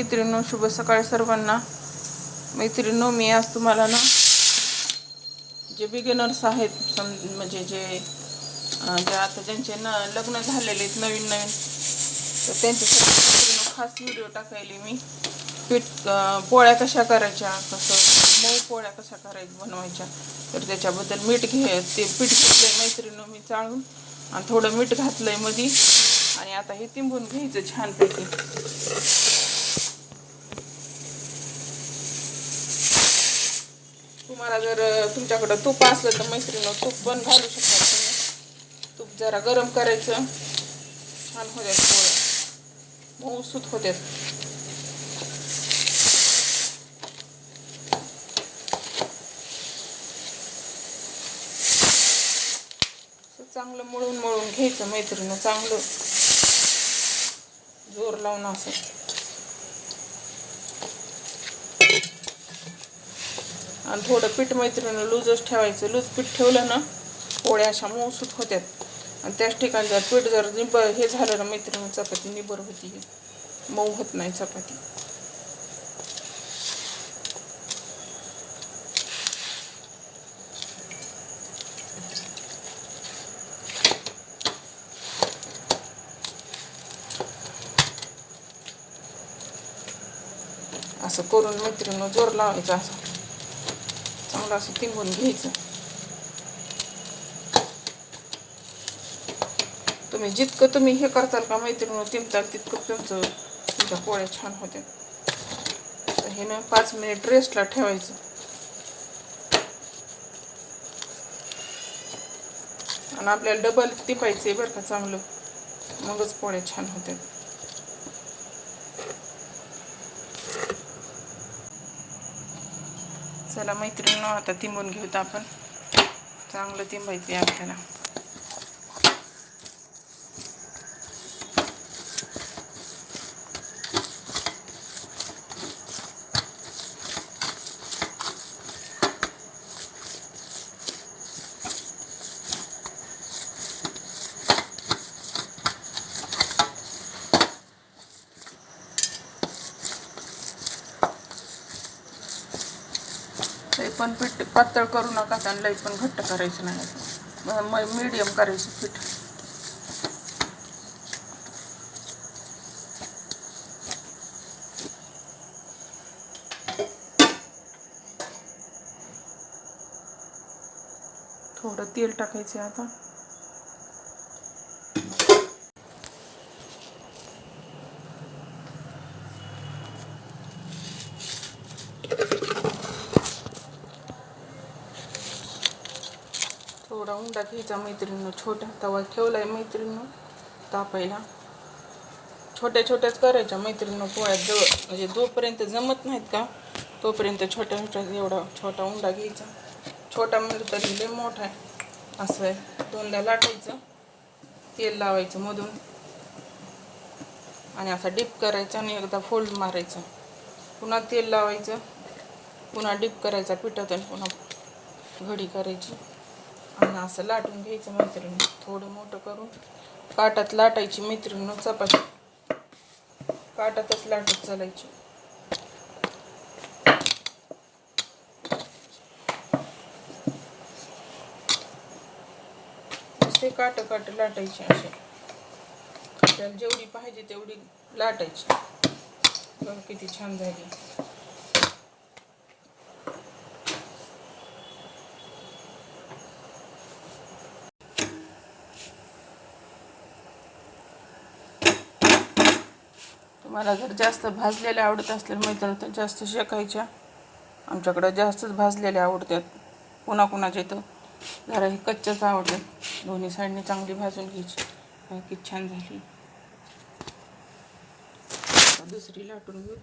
मैत्रिणो शुभ सकाळ सर्वांना. मैत्रिणो मी आज तुम्हाला ना जे बिगिनर्स आहेत सम म्हणजे जे जे आता ज्यांचे न लग्न झालेले आहेत नवीन नवीन तर त्यांच्यासाठी मैत्रिणींनो खास व्हिडिओ टाकायले मी. पीठ पोळ्या कशा करायच्या कसं मऊ पोळ्या कशा करायच्या बनवायच्या तर त्याच्याबद्दल मीठ घे ते पीठ घेतलंय मैत्रिणो मी चाळून आणि थोडं मीठ घातलंय मधी. आणि आता हे तिंबून घ्यायचं छानपैकी. तुम्हाला जर तुमच्याकडं तूप असलं तर मैत्रिणीनं तूप पण घालू शकता तुम्ही. तूप जरा गरम करायचं. छान होत्या पोळ्या मऊसूत होत्यात चांगलं मळून मळून घ्यायचं मैत्रिणीनं चांगलं. जोर लावून असं. आणि थोडं पीठ मैत्रिणीनं लूजच ठेवायचं. लूज पीठ ठेवलं ना पोळ्या अशा मऊसूत होत्यात. आणि त्याच ठिकाणी जर पीठ जर निब हे झालं ना मैत्रिणी चपाती निबर होती. मऊ होत नाही चपाती. असं करून मैत्रिणीनं जोर लावायचा. असं चांगलं असं तिंबून घ्यायचं तुम्ही जितकं तुम्ही हे करताल का मैत्रिणी तिंबताल तितकं तुमचं तुमच्या पोळ्या छान होत्या तर हे ना पाच मिनिट रेस्टला ठेवायचं आणि आपल्याला डबल टिपायचं आहे बरं का चांगलं मगच पोळ्या छान होत्या चला मैत्रिणी आता तिंबून घेऊत आपण. चांगलं तिंबायचं आहे आपल्याला. पण पीठ पातळ करू नका आणि लई पण घट्ट करायचं नाही. मीडियम करायचं पीठ. थोडं तेल टाकायचं आता. थोडा उंडा घ्यायचा मैत्रिणीनं छोटा तवा ठेवलाय मैत्रिणीनं तापायला छोट्या छोट्याच करायच्या मैत्रिणीनं पोळ्यात जवळ. म्हणजे जोपर्यंत जमत नाहीत का तोपर्यंत छोट्या छोट्या एवढा छोटा उंडा घ्यायचा. छोटा म्हणजे तरी लय मोठा आहे. असं आहे. दोनदा लाटायचं. तेल लावायचं मधून. आणि असा डिप करायचा आणि एकदा फोल्ड मारायचा. पुन्हा तेल लावायचं. पुन्हा डिप करायचा पिठात आणि पुन्हा घडी करायची. आणि असं लाटून घ्यायचं मैत्रिणी थोडं मोठं करून काटात लाटायची मैत्रिणी चपाती. काटातच लाटत चालायची. नुसते काट काट लाटायचे असे. आपल्याला जेवढी पाहिजे तेवढी लाटायची. बघ किती छान झाली. मला जर जास्त भाजलेल्या आवडत असतील मैत्रिणी तर जास्त शेकायच्या. आमच्याकडं जास्तच भाजलेल्या आवडतात कुणा कुणाच्या इथं जरा हे कच्च्याच आवडतात दोन्ही साईडने चांगली भाजून घ्यायची. किती छान झाली. दुसरी लाटून घेऊ.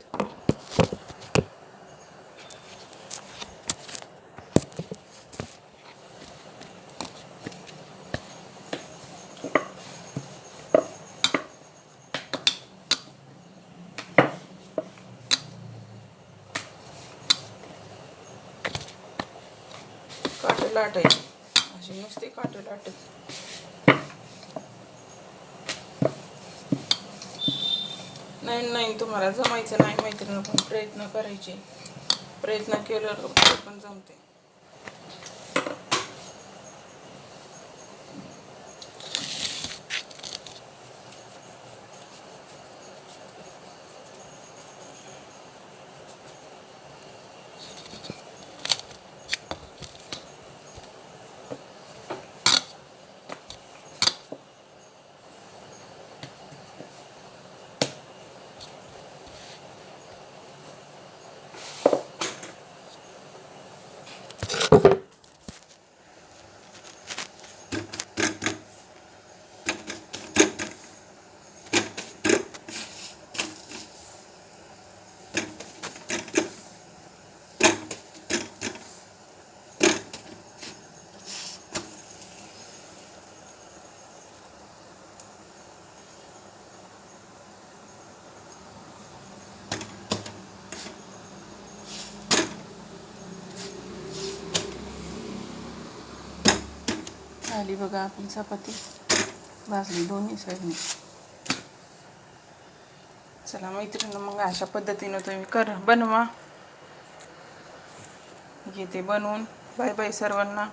काटे लाटायची अशी नुसती काटे लाटायची नाही नाही तुम्हाला जमायचं नाही मैत्रिणी पण प्रयत्न करायचे. प्रयत्न केल्यावर पण जमते. आली बघा आपली चपाती. भाजली दोन्ही साईडने. चला मैत्रिणी मग अशा पद्धतीनं तुम्ही कर बनवा. घेते बनवून. बाय बाय सर्वांना.